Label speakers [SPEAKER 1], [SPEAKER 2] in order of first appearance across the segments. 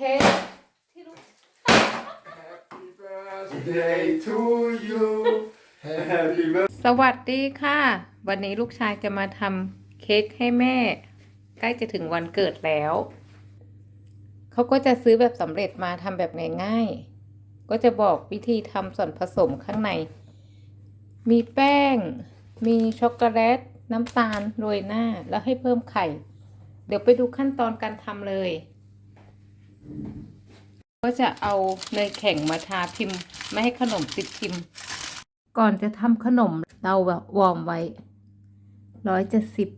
[SPEAKER 1] ค้กที่ลูก
[SPEAKER 2] Happy birthday to you Happy birthday
[SPEAKER 1] สวัสดีค่ะ วันนี้ลูกชายจะมาทำเค้กให้แม่ ใกล้จะถึงวันเกิดแล้ว เขาก็จะซื้อแบบสำเร็จมาทำแบบง่ายๆก็จะบอกวิธีทำส่วนผสมข้างใน มีแป้ง มีช็อกโกแลต น้ำตาลโรยหน้าแล้วให้เพิ่มไข่ เดี๋ยวไปดูขั้นตอนการทำเลย ก็จะเอาเนยแข็งมาทาพิมพ์ ไม่ให้ขนมติดพิมพ์ ก่อนจะทำขนมเราแบบวอร์มไว้ร้อยเจ็ดสิบ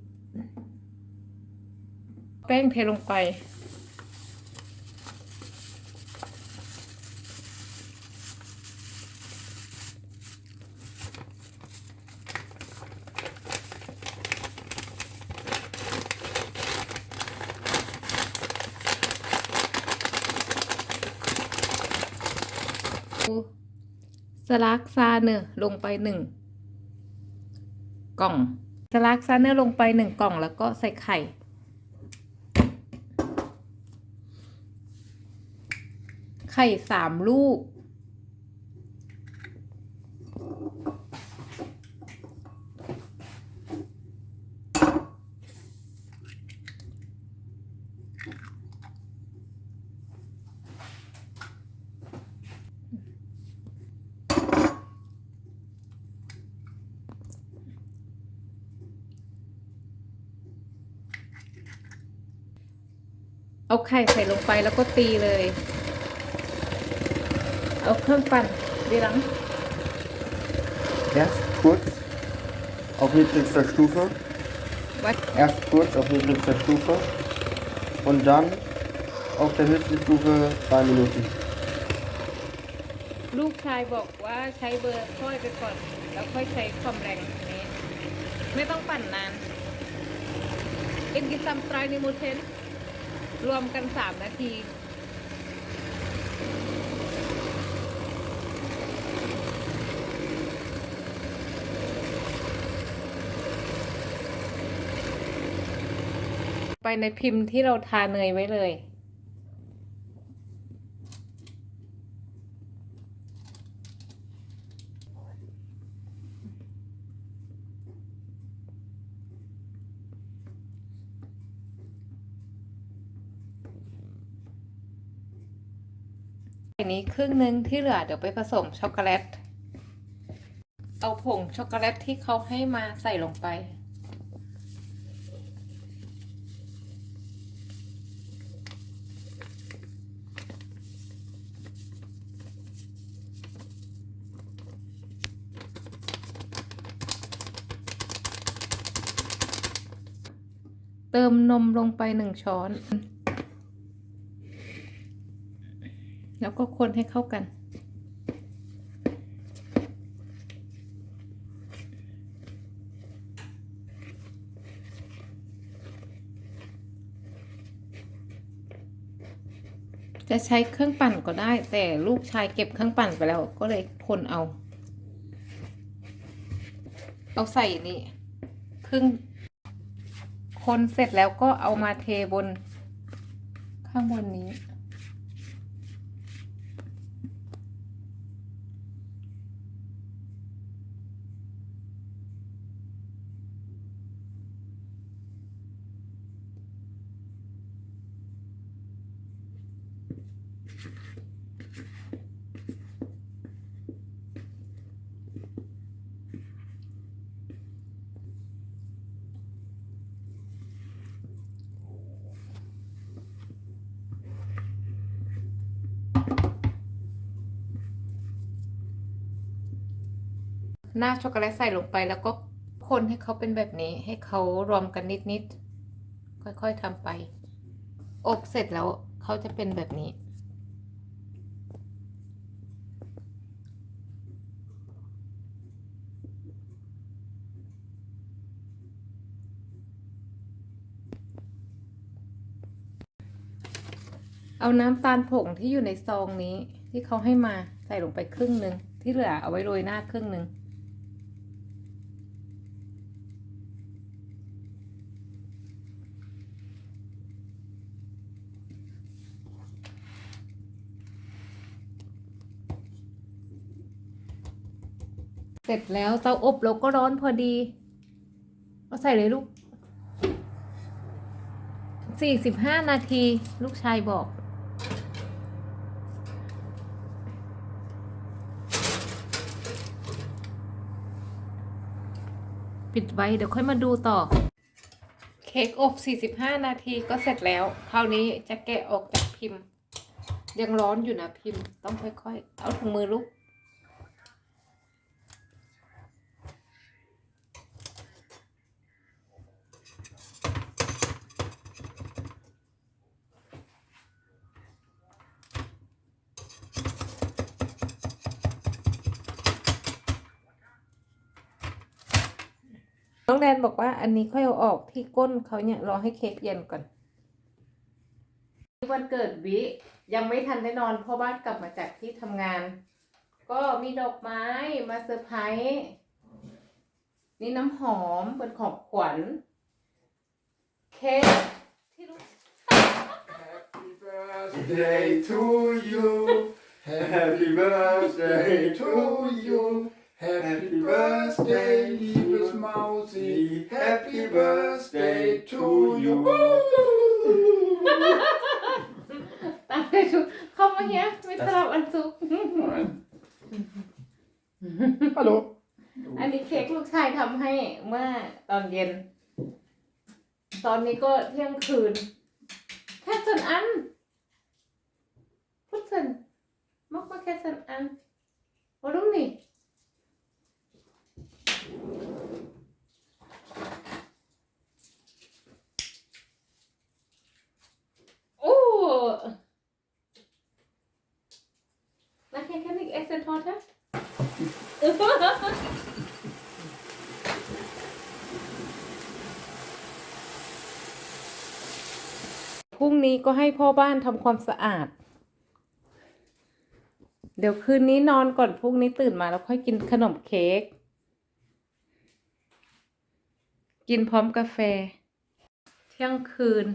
[SPEAKER 1] แป้งเทลงไป สลักซาเนอร์ลงไปหนึ่งกล่องสลักซาเนอร์ลงไปหนึ่งกล่องแล้วก็ใส่ไข่ ไข่สามลูก เอาไข่ใส่ลงไปแล้วก็ตีเลย เอาเครื่องปั่นดีหลัง
[SPEAKER 2] Erst kurz auf niedrigster Stufe.
[SPEAKER 1] วัด
[SPEAKER 2] Erst kurz auf niedrigster Stufe. Und dann auf der höchsten Stufe 2 Minuten.
[SPEAKER 1] ลูกชายบอกว่าใช้เบอร์ค่อยไปก่อน แล้วค่อยใช้ความแรงนี้ ไม่ต้องปั่นนานเอ็นกิซัมไต รวมกันสามนาที ไปในพิมพ์ที่เราทาเนยไว้เลย นนี้ครึ่งหนึ่งที่เหลือเดี๋ยวไปผสมช็อกโกแลต เอาผงช็อกโกแลตที่เขาให้มาใส่ลงไป เติมนมลงไปหนึ่งช้อน แล้วก็คนให้เข้ากัน จะใช้เครื่องปั่นก็ได้ แต่ลูกชายเก็บเครื่องปั่นไปแล้วก็เลยคนเอา เอาใส่นี่ครึ่งคนเสร็จแล้วก็เอามาเทบนข้างบนนี้ หน้าช็อกโกแลตใส่ลงไปแล้วก็คนให้เขาเป็นแบบนี้ให้เขารวมกันนิดๆค่อยๆทำไป อบเสร็จแล้วเขาจะเป็นแบบนี้ เอาน้ำตาลผงที่อยู่ในซองนี้ที่เขาให้มาใส่ลงไปครึ่งหนึ่งที่เหลือเอาไว้โรยหน้าครึ่งหนึ่ง เสร็จแล้วเตาอบเราก็ร้อนพอดีเอาใส่เลยลูกสี่สิบห้านาทีลูกชายบอก ปิดไว้เดี๋ยวค่อยมาดูต่อ เค้กอบ45นาทีก็เสร็จแล้ว คราวนี้จะแกะออกจากพิมพ์ ยังร้อนอยู่นะพิมพ์ต้องค่อยๆ เอาถุงมือลูก น้องแดนบอกว่าอันนี้ค่อยเอาออกที่ก้นเขาเนี่ยรอให้เค้กเย็นก่อนวันเกิดวิยังไม่ทันได้นอนเพราะบ้านกลับมาจากที่ทำงาน ก็มีดอกไม้มาเซอร์ไพรส์นี่น้ำหอมเป็นของขวัญเค้กที่ลูก
[SPEAKER 3] Happy birthday to you. Happy birthday to you. Happy birthday, liebes Mausi. Happy birthday to you.
[SPEAKER 1] ตามไปชุดเข้ามาเฮียไม่สลับอันซุก
[SPEAKER 3] Hallo.
[SPEAKER 1] อันนี้เค้กลูกชายทำให้เมื่อตอนเย็น ตอนนี้ก็เที่ยงคืน แค่สันอันพุทธันมอกมาแค่สันอันวารุ่มนี่ โอ้นักแข่ง ขันอีกเอ็กเซนทอร์พรุ่งนี้ก็ให้พ่อบ้านทำความสะอาด เดี๋ยวคืนนี้นอนก่อนพรุ่งนี้ตื่นมาแล้วค่อยกินขนมเค้ก กินพร้อมกาแฟ เที่ยงคืน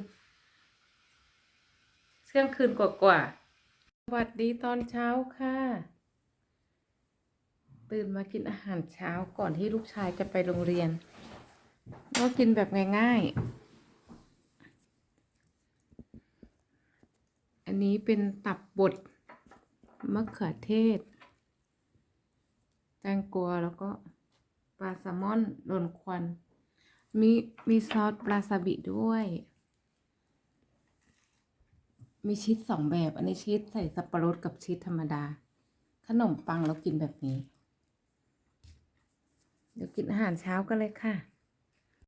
[SPEAKER 1] เที่ยงคืนกว่าๆสวัสดีตอนเช้าค่ะ ตื่นมากินอาหารเช้าก่อนที่ลูกชายจะไปโรงเรียน ก็กินแบบง่ายๆ อันนี้เป็นตับบดมะเขือเทศ แตงกวาแล้วก็ปลาแซลมอนโดนควัน มีมีซอสปลาซาบิด้วย มีชีสสองแบบ อันนี้ชีสใส่สับปะรดกับชีสธรรมดา ขนมปังเรากินแบบนี้ เดี๋ยวกินอาหารเช้ากันเลยค่ะ